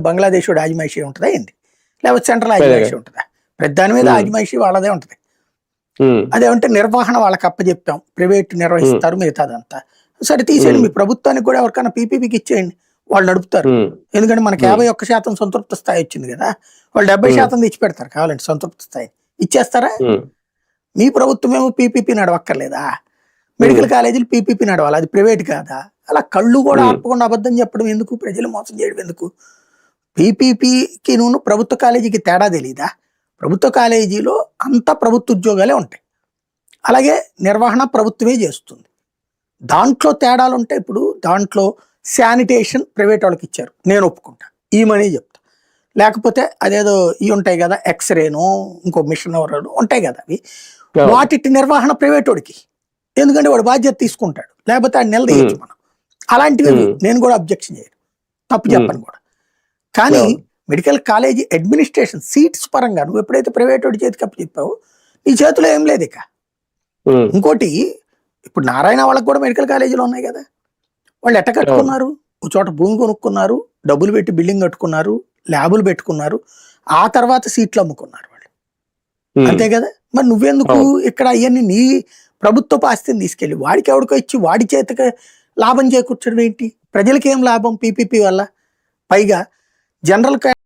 బంగ్లాదేశ్ ఆజిమాయిషీ ఉంటుందా ఏంది? లేకపోతే సెంట్రల్ ఆజిమాయిషీ ఉంటుందా? ప్రతి దాని మీద. ఆజిమాయిషీ వాళ్ళదే ఉంటుంది. అదేమంటే నిర్వహణ వాళ్ళకి అప్పచెప్పాం ప్రైవేట్ నిర్వహిస్తారు మిగతాదంతా. సరే తీసేయండి. మీ ప్రభుత్వానికి కూడా ఎవరికైనా పీపీపీకి ఇచ్చేయండి. వాళ్ళు నడుపుతారు. ఎందుకంటే మనకి. యాభై ఒక్క శాతం సంతృప్త స్థాయి వచ్చింది కదా. వాళ్ళు డెబ్బై. శాతం తెచ్చి పెడతారు కావాలంటే సంతృప్త స్థాయి. ఇచ్చేస్తారా? మీ ప్రభుత్వం ఏమో పీపీపీ నడవక్కర్లేదా? మెడికల్ కాలేజీలు పీపీపీ నడవాలి. అది ప్రైవేట్ కాదా? అలా కళ్ళు కూడా. ఆర్పకుండా అబద్ధం చెప్పడం ఎందుకు? ప్రజలు మోసం చేయడం ఎందుకు? పీపీపీకి నువ్వు ప్రభుత్వ కాలేజీకి తేడా తెలీదా? ప్రభుత్వ కాలేజీలో అంతా ప్రభుత్వ ఉద్యోగాలే ఉంటాయి. అలాగే నిర్వహణ ప్రభుత్వమే చేస్తుంది. దాంట్లో తేడాలు ఉంటాయి ఇప్పుడు దాంట్లో శానిటేషన్ ప్రైవేట్ వాళ్ళకి ఇచ్చారు. నేను ఒప్పుకుంటా. ఈ మనీ చెప్తా. లేకపోతే అదేదో ఇవి ఉంటాయి కదా ఎక్స్రేనో ఇంకో మిషన్ ఎవరో ఉంటాయి కదా అవి. వాటి నిర్వహణ ప్రైవేట్ వాడికి. ఎందుకంటే వాడు బాధ్యత తీసుకుంటాడు. లేకపోతే ఆ నెల తీయచ్చు మనం. అలాంటివి. నేను కూడా అబ్జెక్షన్ చేయను. తప్పు. చెప్పను కూడా. కానీ. మెడికల్ కాలేజీ అడ్మినిస్ట్రేషన్ సీట్స్ పరంగా నువ్వు ఎప్పుడైతే ప్రైవేట్ వాడి చేతికి అప్పు చెప్పావో నీ చేతిలో ఏం లేదు ఇక. ఉమ్, ఇంకోటి ఇప్పుడు నారాయణ వాళ్ళకి కూడా మెడికల్ కాలేజీలు ఉన్నాయి కదా. వాళ్ళు ఎట్ట కట్టుకున్నారు? ఒక చోట భూమి కొనుక్కున్నారు డబ్బులు పెట్టి బిల్డింగ్ కట్టుకున్నారు ల్యాబులు పెట్టుకున్నారు ఆ తర్వాత సీట్లు అమ్ముకున్నారు వాళ్ళు. ఉమ్, అంతే కదా? మరి నువ్వెందుకు అవును. ఇక్కడ అవన్నీ నీ ప్రభుత్వపు ఆస్తిని తీసుకెళ్ళి వాడికి ఎవడికో ఇచ్చి వాడి చేతికి లాభం చేకూర్చడం ఏంటి? ప్రజలకి ఏం లాభం? పీపీపీ వల్ల. పైగా జనరల్